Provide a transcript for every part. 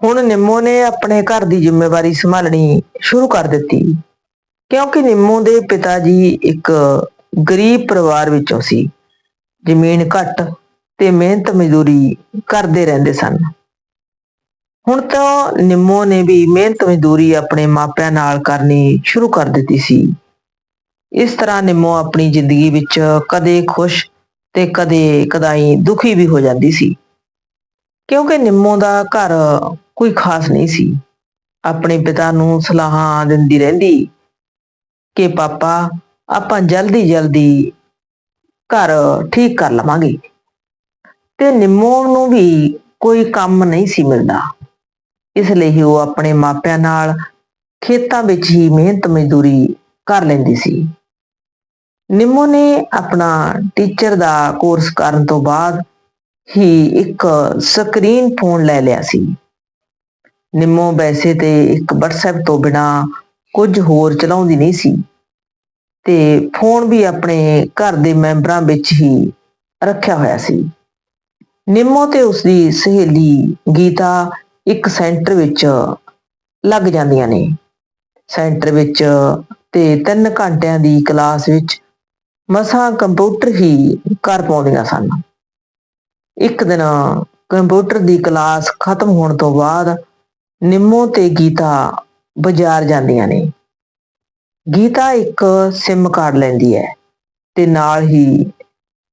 ਹੁਣ ਨਿੰਮੋ ਨੇ ਆਪਣੇ ਘਰ ਦੀ ਜ਼ਿੰਮੇਵਾਰੀ ਸੰਭਾਲਣੀ ਸ਼ੁਰੂ ਕਰ ਦਿੱਤੀ। ਕਿਉਂਕਿ ਨਿੰਮੋ ਦੇ ਪਿਤਾ ਜੀ ਇੱਕ ਗਰੀਬ ਪਰਿਵਾਰ ਵਿੱਚੋਂ ਸੀ। ਜ਼ਮੀਨ ਘੱਟ ਤੇ ਮਿਹਨਤ ਮਜ਼ਦੂਰੀ ਕਰਦੇ ਰਹਿੰਦੇ ਸਨ। ਹੁਣ ਤਾਂ ਨਿੰਮੋ ਨੇ ਵੀ ਮਿਹਨਤ ਮਜ਼ਦੂਰੀ ਆਪਣੇ ਮਾਪਿਆਂ ਨਾਲ ਕਰਨੀ ਸ਼ੁਰੂ ਕਰ ਦਿੱਤੀ ਸੀ। ਇਸ ਤਰ੍ਹਾਂ ਨਿੰਮੋ ਆਪਣੀ ਜ਼ਿੰਦਗੀ ਵਿੱਚ ਕਦੇ ਖੁਸ਼ ਤੇ ਕਦੇ ਕਦਾਈ ਦੁਖੀ ਵੀ ਹੋ ਜਾਂਦੀ ਸੀ। ਕਿਉਂਕਿ ਨਿੰਮੋ ਦਾ ਘਰ ਕੋਈ ਖਾਸ ਨਹੀਂ ਸੀ। ਆਪਣੇ ਪਿਤਾ ਨੂੰ ਸਲਾਹਾਂ ਦਿੰਦੀ ਰਹਿੰਦੀ ਕਿ ਪਾਪਾ, ਆਪਾਂ ਜਲਦੀ ਜਲਦੀ ਘਰ ਠੀਕ ਕਰ ਲਵਾਂਗੇ। ਤੇ ਨਿੰਮੋ ਨੂੰ ਵੀ ਕੋਈ ਕੰਮ ਨਹੀਂ ਸੀ ਮਿਲਦਾ। ਇਸ ਲਈ ਉਹ ਆਪਣੇ ਮਾਪਿਆਂ ਨਾਲ ਖੇਤਾਂ ਵਿੱਚ ਹੀ ਮਿਹਨਤ ਮਜ਼ਦੂਰੀ ਕਰ ਲੈਂਦੀ ਸੀ। ਨਿੰਮੋ ਨੇ ਆਪਣਾ ਟੀਚਰ ਦਾ ਕੋਰਸ ਕਰਨ ਤੋਂ ਬਾਅਦ ਹੀ ਇੱਕ ਸਕਰੀਨ ਫੋਨ ਲੈ ਲਿਆ ਸੀ। ਨਿੰਮੋ ਵੈਸੇ ਤੇ ਇੱਕ WhatsApp ਤੋਂ ਬਿਨਾ ਕੁਝ ਹੋਰ ਚਲਾਉਂਦੀ ਨਹੀਂ ਸੀ ਤੇ ਫੋਨ ਵੀ ਆਪਣੇ ਘਰ ਦੇ ਮੈਂਬਰਾਂ ਵਿੱਚ ਹੀ ਰੱਖਿਆ ਹੋਇਆ ਸੀ। ਨਿੰਮੋ ਤੇ ਉਸਦੀ ਸਹੇਲੀ ਗੀਤਾ ਇੱਕ ਸੈਂਟਰ ਵਿੱਚ ਲੱਗ ਜਾਂਦੀਆਂ ਨੇ। ਸੈਂਟਰ ਵਿੱਚ ਤੇ 3 ਘੰਟਿਆਂ ਦੀ ਕਲਾਸ ਵਿੱਚ ਮਸਾਂ ਕੰਪਿਊਟਰ ਹੀ ਕਰ ਪਾਉਂਦੀਆਂ ਸਨ। ਇੱਕ ਦਿਨ ਕੰਪਿਊਟਰ ਦੀ ਕਲਾਸ ਖਤਮ ਹੋਣ ਤੋਂ ਬਾਅਦ ਨਿੰਮੋ ਤੇ ਗੀਤਾ ਬਾਜ਼ਾਰ ਜਾਂਦੀਆਂ ਨੇ। ਗੀਤਾ ਇੱਕ ਸਿਮ ਕਾਰਡ ਲੈਂਦੀ ਹੈ ਤੇ ਨਾਲ ਹੀ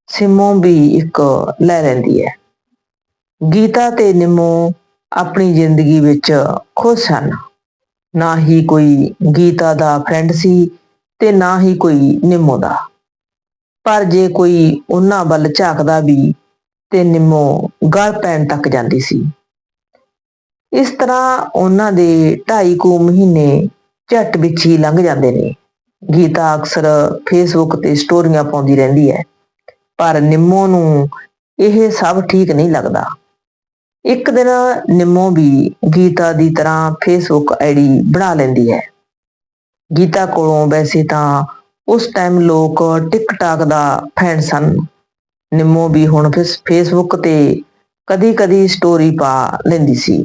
ਸਿਮੋਂ ਵੀ ਇੱਕ ਲੈ ਲੈਂਦੀ ਹੈ। ਗੀਤਾ ਤੇ ਨਿੰਮੋ ਆਪਣੀ ਜ਼ਿੰਦਗੀ ਵਿੱਚ ਖੁਸ਼ ਹਨ। ਨਾ ਹੀ ਕੋਈ ਗੀਤਾ ਦਾ ਫਰੈਂਡ ਸੀ ਤੇ ਨਾ ਹੀ ਕੋਈ ਨਿੰਮੋ ਦਾ। ਪਰ ਜੇ ਕੋਈ ਉਹਨਾਂ ਵੱਲ ਝਾਕਦਾ ਵੀ ਤੇ ਨਿੰਮੋ ਗਲ ਪੈਣ ਤੱਕ ਜਾਂਦੀ ਸੀ। ਇਸ ਤਰ੍ਹਾਂ ਉਹਨਾਂ ਦੇ 2.5 ਕੁ ਮਹੀਨੇ ਝੱਟ ਵਿੱਚ ਹੀ ਲੰਘ ਜਾਂਦੇ ਨੇ। ਗੀਤਾ ਅਕਸਰ ਫੇਸਬੁੱਕ ਤੇ ਸਟੋਰੀਆਂ ਪਾਉਂਦੀ ਰਹਿੰਦੀ ਹੈ, ਪਰ ਨਿੰਮੋ ਨੂੰ ਇਹ ਸਭ ਠੀਕ ਨਹੀਂ ਲੱਗਦਾ। ਇੱਕ ਦਿਨ ਨਿੰਮੋ ਵੀ ਗੀਤਾ ਦੀ ਤਰ੍ਹਾਂ ਫੇਸਬੁੱਕ ਆਈਡੀ ਬਣਾ ਲੈਂਦੀ ਹੈ। ਗੀਤਾ ਕੋਲੋਂ ਵੈਸੇ ਤਾਂ ਉਸ ਟਾਈਮ ਲੋਕ ਟਿਕਟਾਕ ਦਾ ਫੈਨ ਸਨ। ਨਿੰਮੋ ਵੀ ਹੁਣ ਫੇਸ- ਫੇਸਬੁੱਕ ਤੇ ਕਦੀ-ਕਦੀ ਸਟੋਰੀ ਪਾ ਲੈਂਦੀ ਸੀ।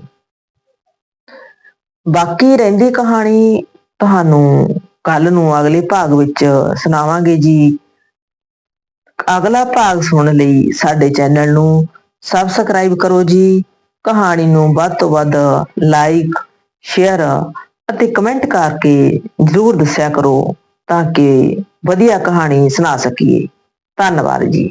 ਬਾਕੀ ਰਹਿੰਦੀ ਕਹਾਣੀ ਤੁਹਾਨੂੰ ਕੱਲ ਨੂੰ ਅਗਲੇ ਭਾਗ ਵਿੱਚ ਸੁਣਾਵਾਂਗੇ ਜੀ। ਅਗਲਾ ਭਾਗ ਸੁਣਨ ਲਈ ਸਾਡੇ ਚੈਨਲ ਨੂੰ ਸਬਸਕ੍ਰਾਈਬ ਕਰੋ ਜੀ। ਕਹਾਣੀ ਨੂੰ ਵੱਧ ਤੋਂ ਵੱਧ ਲਾਈਕ ਸ਼ੇਅਰ ਅਤੇ ਕਮੈਂਟ ਕਰਕੇ ਜ਼ਰੂਰ ਦੱਸਿਆ ਕਰੋ ਤਾਂ ਕਿ ਵਧੀਆ ਕਹਾਣੀ ਸੁਣਾ ਸਕੀਏ। ਧੰਨਵਾਦ ਜੀ।